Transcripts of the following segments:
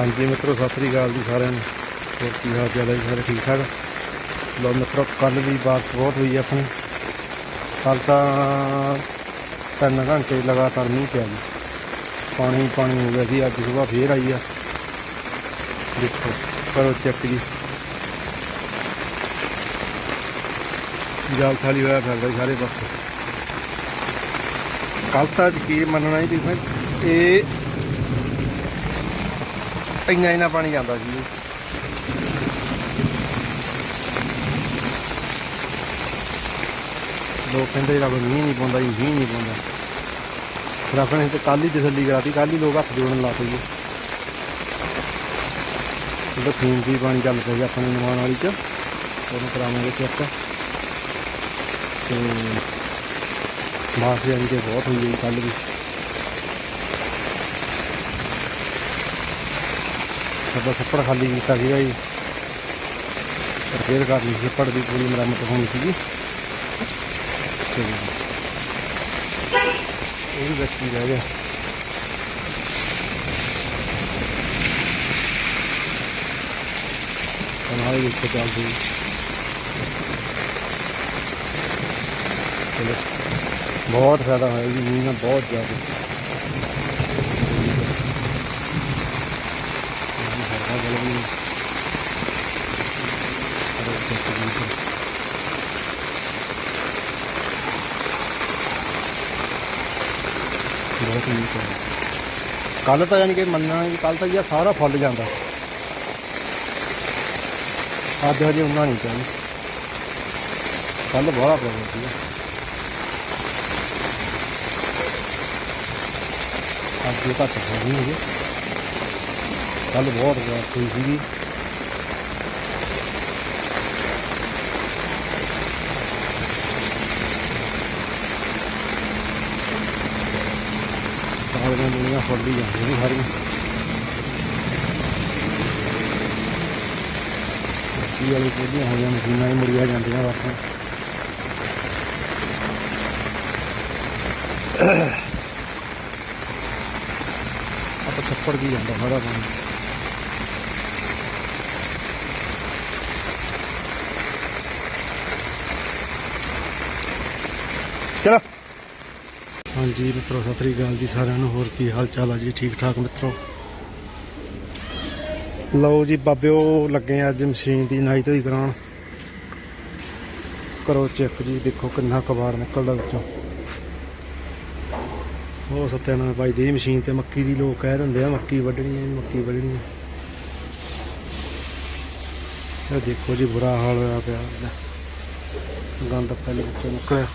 ਹਾਂਜੀ ਮਿੱਤਰੋ, ਸਤਿ ਸ੍ਰੀ ਅਕਾਲ ਜੀ ਸਾਰਿਆਂ ਨੂੰ। ਹੋਰ ਕੀ ਹਾਲ ਚਾਲ ਹੈ ਜੀ ਸਾਰੇ? ਠੀਕ ਠਾਕ? ਲੋ ਮਿੱਤਰੋ ਕੱਲ ਵੀ ਬਾਰਿਸ਼ ਬਹੁਤ ਹੋਈ ਹੈ ਆਪਣੀ। ਕੱਲ ਤਾਂ ਤਿੰਨ ਘੰਟੇ ਲਗਾਤਾਰ ਮੀਂਹ ਪਿਆ ਜੀ। ਪਾਣੀ ਪਾਣੀ ਹੋ ਗਿਆ ਸੀ ਅੱਜ ਸਵੇਰ ਫੇਰ ਆਈ ਆ। ਦੇਖੋ, ਕਰੋ ਚੈੱਕ ਜੀ। ਜਾਲ ਖਾਲੀ ਹੋਇਆ ਫਿਰਦਾ ਜੀ ਸਾਰੇ ਪਾਸੇ। ਕੱਲ ਤਾਂ ਅੱਜ ਕੀ ਮੰਨਣਾ ਜੀ ਤੁਸੀਂ ਇਹ ਇੰਨਾ ਇੰਨਾ ਪਾਣੀ ਜਾਂਦਾ ਸੀ। ਜੀ। ਲੋਕ ਕਹਿੰਦੇ ਰੱਬ ਮੀਂਹ ਨਹੀਂ ਪਾਉਂਦਾ ਜੀ, ਮੀਂਹ ਨਹੀਂ ਪਾਉਂਦਾ। ਫਿਰ ਆਪਣੇ ਤੇ ਕੱਲ ਹੀ ਤਸੱਲੀ ਕਰਾਤੀ ਕੱਲ ਹੀ ਲੋਕ ਹੱਥ ਜੋੜਨ ਲੱਗ ਪਏ। ਜੀ ਉਹਦਾ ਸੀਨ ਦੀ ਪਾਣੀ ਚੱਲ ਪਿਆ ਜੀ ਆਪਣੇ ਨਿਮਾਣ ਵਾਲੀ ਚ, ਉਹਨੂੰ ਕਰਾਵਾਂਗੇ ਚੈੱਕ। ਤੇ ਬਾਸ ਜਾਨੀ ਕਿ ਬਹੁਤ ਹੋਈ ਕੱਲ ਵੀ ਸਾਡਾ ਛੱਪੜ ਖਾਲੀ ਕੀਤਾ ਸੀਗਾ ਜੀ। ਰਿਪੇਅਰ ਕਰਨੀ ਸੀ ਛੱਪੜ ਦੀ ਪੂਰੀ ਮੁਰੰਮਤ ਹੋਣੀ ਸੀਗੀ। ਤੇ ਉਹ ਵੀ ਬੱਚੀ ਰਹਿ ਗਿਆ। ਹਮਾਰੇ ਦੇਖੋ ਚੱਲਦੀ ਚਲੋ। ਬਹੁਤ ਫਾਇਦਾ ਹੋਇਆ ਜੀ, ਮੀਂਹ ਨਾਲ ਬਹੁਤ ਜ਼ਿਆਦਾ। ਬਹੁਤ ਮੀਂਹ ਪਿਆ ਕੱਲ ਤਾਂ ਯਾਨੀ ਕਿ ਮੰਨਣਾ ਕਿ ਕੱਲ ਤਾਂ ਇਹ ਸਾਰਾ ਫੁੱਲ ਜਾਂਦਾ ਅੱਜ ਹਜੇ ਉਹਨਾਂ ਨਹੀਂ ਪਿਆ ਕੱਲ ਬੜਾ ਪਿਆ ਸੀ ਅੱਜ ਇਹ ਘੱਟ ਹੋ ਗਈ ਹੈ ਕੱਲ ਬਹੁਤ ਰਾਤ ਹੋਈ ਸੀਗੀ। ਸਾਰੀਆਂ ਦੁਨੀਆ ਫੁੱਲ ਹੀ ਜਾਂਦੀਆਂ ਨੇ ਸਾਰੀਆਂ। ਕੀ ਵਾਲੀ ਕੋਲੀਆਂ ਹੋ ਜਾਂਦੀਆਂ ਮਸ਼ੀਨਾਂ ਹੀ ਮੁੜੀਆਂ ਜਾਂਦੀਆਂ ਬਸ। ਆਪਾਂ ਛੱਪੜ ਦੀ ਜਾਂਦਾ ਸਾਰਾ ਪਾਣੀ। ਚਲੋ। ਹਾਂਜੀ ਮਿੱਤਰੋ, ਸਤਿ ਸ੍ਰੀ ਅਕਾਲ ਜੀ ਸਾਰਿਆਂ ਨੂੰ। ਹੋਰ ਕੀ ਹਾਲ ਚਾਲ ਆ ਜੀ? ਠੀਕ ਠਾਕ ਮਿੱਤਰੋ? ਲਓ ਜੀ ਬਾਬਿਓ, ਲੱਗੇ ਅੱਜ ਮਸ਼ੀਨ ਦੀ ਨਾਈ ਧੋਈ ਕਰਾਉਣ। ਕਰੋ ਚੈੱਕ ਜੀ, ਦੇਖੋ ਕਿੰਨਾ ਕਬਾੜ ਨਿਕਲਦਾ ਵਿੱਚੋਂ। ਉਹ ਸਤਿਆਨਾਰਾਇਣ ਭਾਈ ਦੀ ਮਸ਼ੀਨ ਤੇ, ਮੱਕੀ ਦੀ ਲੋਕ ਕਹਿ ਦਿੰਦੇ ਆ, ਮੱਕੀ ਵੱਢਣੀ ਹੈ ਮੱਕੀ ਵੱਢਣੀ ਹੈ ਇਹ ਦੇਖੋ ਜੀ, ਬੁਰਾ ਹਾਲ ਹੋਇਆ ਪਿਆ। ਗੰਦ ਪਹਿਲੇ ਵਿੱਚੋਂ ਨਿਕਲਿਆ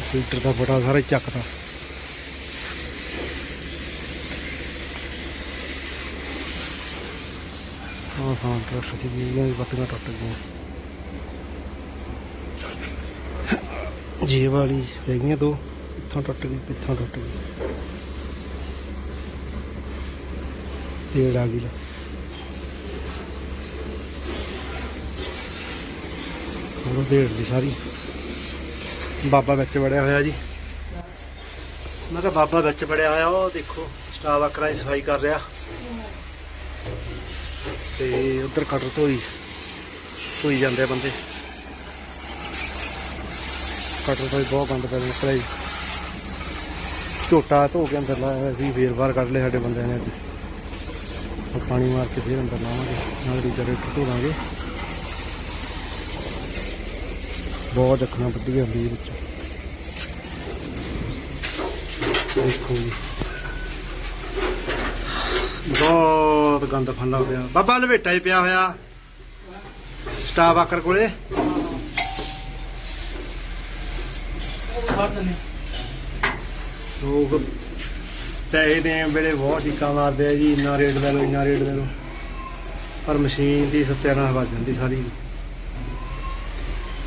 ਫਿਲਟਰ ਦਾ ਫਟਾ ਸਾਰਾ ਚੱਕਦਾ। ਆਹ ਹਾਂ, ਟਰੱਕ ਸੀ ਵੀ ਬੱਤੀਆਂ ਟੁੱਟ ਗਈਆਂ ਜੀ ਵਾਲੀ ਰਹਿ ਗਈਆਂ ਦੋ ਇੱਥੋਂ ਟੁੱਟ ਗਈ ਇੱਥੋਂ ਟੁੱਟ ਗਈ ਤੇੜ ਆ ਗਈ। ਲੈ ਉਹ ਢੇੜ ਦੀ ਸਾਰੀ। ਬਾਬਾ ਵਿੱਚ ਵੜਿਆ ਹੋਇਆ ਜੀ। ਮੈਂ ਕਿਹਾ ਬਾਬਾ ਵਿੱਚ ਵੜਿਆ ਹੋਇਆ, ਉਹ ਦੇਖੋ ਸਟਾਫ ਆਕਰਾਂ ਦੀ ਸਫ਼ਾਈ ਕਰ ਰਿਹਾ। ਤੇ ਉਧਰ ਕਟਰ ਧੋਈ ਧੋਈ ਜਾਂਦੇ ਬੰਦੇ। ਕਟਰ ਤੋਂ ਬਹੁਤ ਗੰਦ ਪੈ ਨਿਕਲਿਆ ਜੀ ਝੋਟਾ ਧੋ ਕੇ ਅੰਦਰ ਲਾਇਆ ਹੋਇਆ ਸੀ, ਫੇਰ ਬਾਹਰ ਕੱਢ ਲਏ ਸਾਡੇ ਬੰਦਿਆਂ ਨੇ। ਪਾਣੀ ਮਾਰ ਕੇ ਫੇਰ ਅੰਦਰ ਲਾਵਾਂਗੇ, ਨਾਲ ਰੀਜਰ ਧੋ ਦਾਂਗੇ ਬਹੁਤ ਦੇਖਣਾ ਵਧੀਆ ਹੁੰਦੀ ਵਿੱਚ। ਦੇਖੋ ਜੀ। ਬਹੁਤ ਗੰਦ ਫੰਦਾ ਪਿਆ। ਬਾਬਾ ਲਵੇਟਾ ਹੀ ਪਿਆ ਹੋਇਆ। ਸਟਾਫ ਆਕਰ ਕੋਲੇ। ਲੋਕ ਪੈਸੇ ਦੇਣ ਵੇਲੇ ਬਹੁਤ ਚੀਕਾਂ ਮਾਰਦੇ ਆ ਜੀ। ਇੰਨਾ ਰੇਟ ਲੈ ਲਓ, ਇੰਨਾ ਰੇਟ ਲੈ ਲਓ। ਪਰ ਮਸ਼ੀਨ ਦੀ ਸੱਤਿਆਨਾਸ਼ ਵੱਜ ਜਾਂਦੀ ਸਾਰੀ।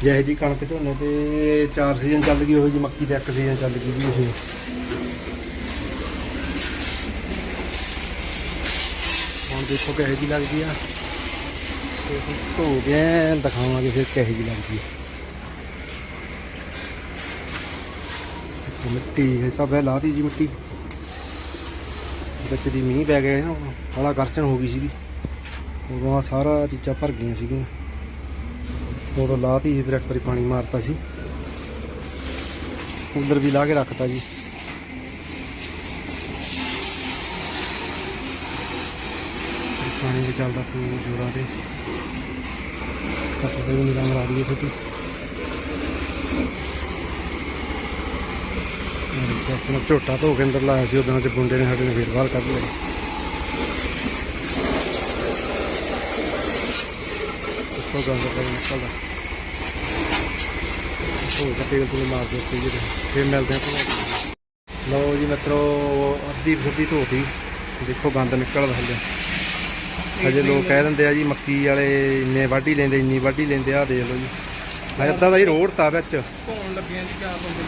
ਜਿਹੇ ਜੀ ਕਣਕ ਝੋਨੇ ਤੇ ਚਾਰ ਸੀਜ਼ਨ ਚੱਲ ਗਈ, ਉਹੋ ਜੀ ਮੱਕੀ ਦਾ ਇੱਕ ਸੀਜ਼ਨ ਚੱਲ ਗਈ ਜੀ ਇਹ। ਹੁਣ ਦੇਖੋ ਕਿਹੋ ਜੀ ਲੱਗਦੀ ਆ। ਤੇ ਹੁਣ ਧੋ ਕੇ ਦਿਖਾਵਾਂਗੇ ਫਿਰ ਕਿਹੋ ਜੀ ਲੱਗਦੀ ਆ। ਮਿੱਟੀ, ਇਹ ਤਾਂ ਬਹਿ ਲਾਤੀ ਜੀ ਮਿੱਟੀ। ਵਿੱਚ ਦੀ ਮੀਂਹ ਪੈ ਗਿਆ ਨਾ ਬੜਾ ਗਰਚਨ ਹੋ ਗਈ ਸੀਗੀ। ਉਦੋਂ ਸਾਰਾ ਚੀਜ਼ਾਂ ਭਰ ਗਈਆਂ ਸੀਗੀਆਂ। ਉਦੋਂ ਲਾਤੀ ਜੀ ਫਿਰ ਇੱਕ ਵਾਰੀ ਪਾਣੀ ਮਾਰਤਾ ਸੀ। ਕੂਲਰ ਵੀ ਲਾ ਕੇ ਰੱਖਤਾ ਜੀ। ਪਾਣੀ ਵੀ ਚੱਲਦਾ ਪੂਰਾ ਜੋਰਾਂ ਤੇ। ਕੱਪੜੇ ਵੀ ਨਿਗਾਹ ਮਰਾ ਦਈਏ ਛੋਟੀ ਆਪਣਾ ਝੋਟਾ ਧੋ ਕੇ ਅੰਦਰ ਲਾਇਆ ਸੀ ਉਦੋਂ ਤੇ ਗੁੰਡੇ ਨੇ ਸਾਡੇ ਨੇ ਫੇਰ ਬਾਹਰ ਕੱਢ ਲਿਆ। ਉੱਤੋਂ ਗੰਦ ਪੈ ਨਿਕਲਦਾ ਉਹ ਤਾਂ ਤੇਲ ਤੂਲ ਮਾਰ ਦੇ ਜਿਹੜੇ। ਫੇਰ ਮਿਲਦੇ ਆ ਤੁਹਾਨੂੰ ਲਓ ਜੀ ਮਿੱਤਰੋ ਅੱਧੀ ਫੁੱਦੀ ਧੋਤੀ। ਦੇਖੋ ਗੰਦ ਨਿਕਲਦਾ ਹਲੇ। ਹਜੇ ਲੋਕ ਕਹਿ ਦਿੰਦੇ ਆ ਜੀ ਮੱਕੀ ਵਾਲੇ ਇੰਨੇ ਵਾਢੀ ਲੈਂਦੇ ਇੰਨੀ ਵਾਢੀ ਲੈਂਦੇ ਆ ਦੇਖ ਲਓ ਜੀ। ਹਜੇ ਅੱਧਾ ਦਾ ਹੀ ਰੋੜ ਤਾ ਵਿੱਚ। ਧੋਣ ਲੱਗੇ ਜੀ ਚਾਰ ਬੰਦੇ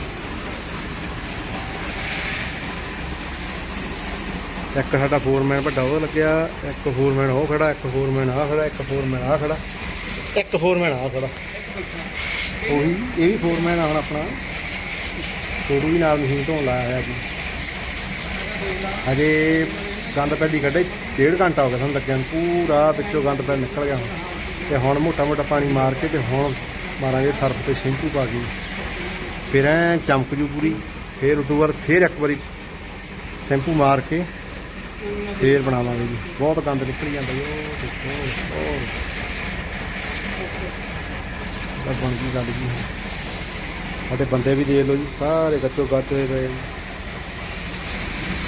ਇੱਕ ਸਾਡਾ ਫੋਰਮੈਨ ਵੱਡਾ ਉਹ ਲੱਗਿਆ ਇੱਕ ਫੋਰਮੈਨ ਉਹ ਖੜਾ ਇੱਕ ਫੋਰਮੈਨ ਆ ਖੜਾ ਇੱਕ ਫੋਰਮੈਨ ਆ ਖੜਾ। ਇੱਕ ਫੋਰਮੈਨ ਆ ਖੜਾ। ਉਹੀ, ਇਹ ਵੀ ਫੋਰਮੈਨ ਆ ਹੁਣ ਆਪਣਾ। ਥੋੜੂ ਵੀ ਨਾਲ ਮਸ਼ੀਨ ਧੋਣ ਲਾਇਆ ਹੋਇਆ ਜੀ। ਹਜੇ ਗੰਦ ਪੈਦੀ ਕੱਢੇ ਡੇਢ ਘੰਟਾ ਹੋ ਗਿਆ ਸਾਨੂੰ ਲੱਗਿਆ ਨੂੰ। ਪੂਰਾ ਵਿੱਚੋਂ ਗੰਦ ਪੈ ਨਿਕਲ ਗਿਆ ਹੁਣ। ਤੇ ਹੁਣ ਮੋਟਾ ਮੋਟਾ ਪਾਣੀ ਮਾਰ ਕੇ ਤੇ ਹੁਣ ਮਾਰਾਂਗੇ ਸਰਫ ਤੇ ਸ਼ੈਂਪੂ ਪਾ ਕੇ। ਫਿਰ ਐਂ ਚਮਕ ਜੂ ਪੂਰੀ। ਫਿਰ ਉਦੋਂ ਬਾਅਦ ਫਿਰ ਇੱਕ ਵਾਰੀ ਸ਼ੈਂਪੂ ਮਾਰ ਕੇ ਫੇਰ ਬਣਾਵਾਂਗੇ ਜੀ। ਬਹੁਤ ਗੰਦ ਨਿਕਲ ਜਾਂਦਾ ਜੀ। ਉਹ ਦੇਖੋ, ਉਹ ਤਾਂ ਬਣ ਗਈ ਗੱਲ ਜੀ। ਸਾਡੇ ਬੰਦੇ ਵੀ ਦੇਖ ਲਓ ਜੀ ਸਾਰੇ ਗੱਚੋ ਗੱਚ ਹੋਏ ਪਏ ਨੇ।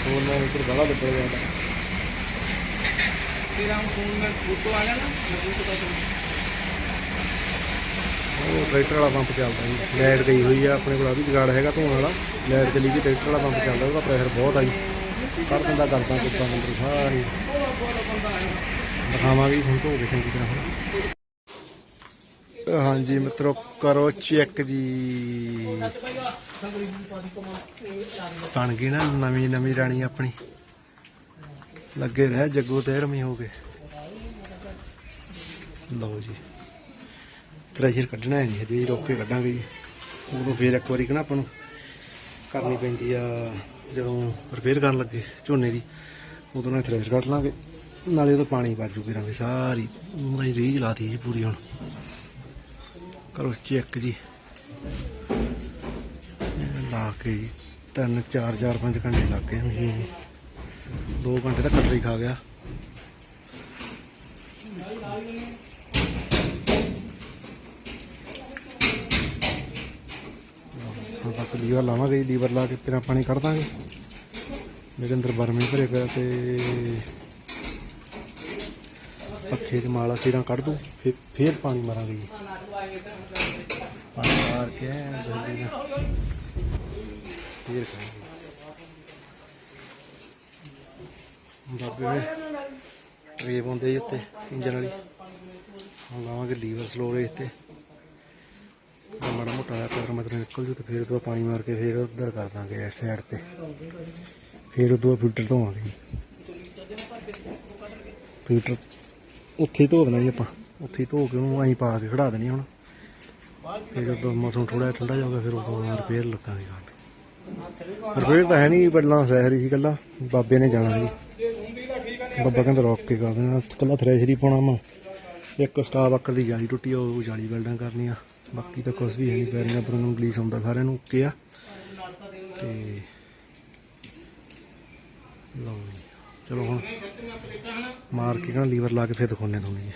ਹੋਰ ਨਾ ਇੱਧਰ ਬਾਹਲਾ ਲੱਗਿਆ ਜਾਂਦਾ ਤੇਰਾ ਫੋਨ ਮੈਂ ਫੋਟੋ ਆ ਗਿਆ ਨਾ ਮੈਂ ਫੋਟੋ ਉਹ ਟਰੈਕਟਰ ਵਾਲਾ ਪੰਪ ਚੱਲਦਾ ਜੀ। ਲਾਈਟ ਗਈ ਹੋਈ ਆ ਆਪਣੇ ਕੋਲ ਆ ਵੀ ਜਗਾੜ ਹੈਗਾ ਧੋਣ ਵਾਲਾ। ਲਾਈਟ ਚਲੀ ਗਈ ਟਰੈਕਟਰ ਵਾਲਾ ਪੰਪ ਚੱਲਦਾ ਉਹਦਾ ਪ੍ਰੈਸ਼ਰ ਬਹੁਤ ਆ ਜੀ। ਕਰ ਦਿੰਦਾ ਕਰਦਾ ਕੁੱਤਾ ਅੰਦਰ ਸਾਰੀ ਦਿਖਾਵਾਂਗੇ ਹੁਣ ਧੋ ਕੇ ਚੰਗੀ ਤਰ੍ਹਾਂ। ਹੁਣ ਹਾਂਜੀ ਮਿੱਤਰੋ, ਕਰੋ ਚੈੱਕ ਜੀ। ਬਣ ਗਈ ਨਾ, ਨਵੀਂ ਨਵੀਂ ਰਾਣੀ ਆਪਣੀ। ਲੱਗੇ ਰਹਿ, ਜੱਗੋ ਤੇਰਵੀਂ ਹੋ ਗਏ। ਲਓ ਜੀ। ਥ੍ਰੈਸ਼ਰ ਕੱਢਣਾ ਹੈ ਨਹੀਂ ਹਜੇ ਰੋਕ ਕੇ ਕੱਢਾਂਗੇ ਜੀ। ਉਦੋਂ ਫੇਰ ਇੱਕ ਵਾਰੀ ਕਹਣਾ ਆਪਾਂ ਨੂੰ। ਕਰਨੀ ਪੈਂਦੀ ਆ, ਜਦੋਂ ਰਿਪੇਅਰ ਕਰਨ ਲੱਗੇ ਝੋਨੇ ਦੀ, ਉਦੋਂ ਨਾਲ ਥ੍ਰੈਸ਼ਰ ਕੱਢ ਲਾਂਗੇ। ਨਾਲੇ ਉਹਦਾ ਪਾਣੀ ਬਾਜੂ ਕਰਾਂਗੇ ਸਾਰੀ। ਉਹਨਾਂ ਦੀ ਰੀਝ ਲਾਤੀ ਜੀ ਪੂਰੀ ਹੁਣ। ਕਰੋ ਚੈੱਕ ਜੀ। ਲਾ ਕੇ ਜੀ ਤਿੰਨ ਚਾਰ ਚਾਰ ਪੰਜ ਘੰਟੇ ਲੱਗ ਗਏ ਮਸ਼ੀਨ ਨੂੰ ਦੋ ਘੰਟੇ ਤਾਂ ਕੱਟਰੀ ਖਾ ਗਿਆ। ਹੁਣ ਬਸ ਲੀਵਰ ਲਾਵਾਂਗੇ ਜੀ, ਲੀਵਰ ਲਾ ਕੇ ਫਿਰ ਪਾਣੀ ਕੱਢ ਦਾਂਗੇ। ਮੇਰੇ ਅੰਦਰ ਬਰਮੀ ਭਰੇ ਪਿਆ ਤੇ ਪੱਖੇ 'ਚ ਮਾਲਾ ਸੀਰਾਂ ਕੱਢ ਦੂੰ ਫਿਰ ਫਿਰ ਪਾਣੀ ਮਾਰਾਂਗੇ ਜੀ। ਪਾਣੀ ਮਾਰ ਕੇ ਜਲਦੀ ਨਾਲ। ਫਿਰ ਕਰਾਂਗੇ ਬਾਬੇ ਟ੍ਰੇਪ ਹੁੰਦੇ ਜੀ ਉੱਤੇ ਇੰਜਨ ਵਾਲੀ। ਹੁਣ ਲਾਵਾਂਗੇ ਲੀਵਰ ਸਲੋ ਰੇਸ ਤੇ ਮਾੜਾ ਮੋਟਾ ਜਿਹਾ ਕਲਰ ਮਤਲਬ ਨਿਕਲ ਜੂ ਤੇ ਫਿਰ ਉਹ ਪਾਣੀ ਮਾਰ ਕੇ ਫਿਰ ਉਧਰ ਕਰ ਦਾਂਗੇ ਇਸ ਸਾਈਡ ਤੇ। ਫਿਰ ਉਦੋਂ ਫਿਲਟਰ ਧੋਵਾਂਗੇ ਜੀ। ਫਿਲਟਰ ਉੱਥੇ ਹੀ ਧੋ ਦੇਣਾ ਜੀ ਆਪਾਂ। ਉੱਥੇ ਹੀ ਧੋ ਕੇ ਉਹਨੂੰ ਐਂ ਪਾ ਕੇ ਖੜਾ ਦੇਣੀ ਹੁਣ। ਫਿਰ ਉਦੋਂ ਮੌਸਮ ਥੋੜਾ ਠੰਡਾ ਜਾਊਗਾ, ਫਿਰ ਉਦੋਂ ਰਿਪੇਅਰ ਲੱਗਾਂਗੇ ਕਰਨ ਰਿਪੇਅਰ ਤਾਂ ਹੈ ਨਹੀਂ ਪਹਿਲਾਂ ਸਹਿਰੀ ਸੀ ਕੱਲਾ ਬਾਬੇ ਨੇ ਜਾਣਾ ਜੀ ਬਾਬਾ ਕਹਿੰਦਾ ਰੋਕ ਕੇ ਕਰ ਦੇਣਾ। ਕੱਲਾ ਥ੍ਰੈਸ਼ਰੀ ਪਾਉਣਾ ਵਾ। ਇੱਕ ਸਟਾਫ ਅੱਕਰ ਦੀ ਜਾਲੀ ਟੁੱਟੀ ਉਹ ਜਾਲੀ ਵੈਲਡਿੰਗ ਕਰਨੀ ਆ। ਬਾਕੀ ਤਾਂ ਕੁਝ ਵੀ ਹੈ ਨਹੀਂ ਪੈਰੀਆਂ ਪਰ ਨੂੰ ਗਲੀਸ ਆਉਂਦਾ, ਸਾਰਿਆਂ ਨੂੰ ਓਕੇ ਆ। ਤੇ ਲਓ ਜੀ। ਚਲੋ ਹੁਣ ਮਾਰ ਕੇ ਕਹਿੰਦਾ ਲੀਵਰ ਲਾ ਕੇ ਫਿਰ ਦਿਖਾਉਂਦੇ ਤੁਹਾਨੂੰ ਜੀ।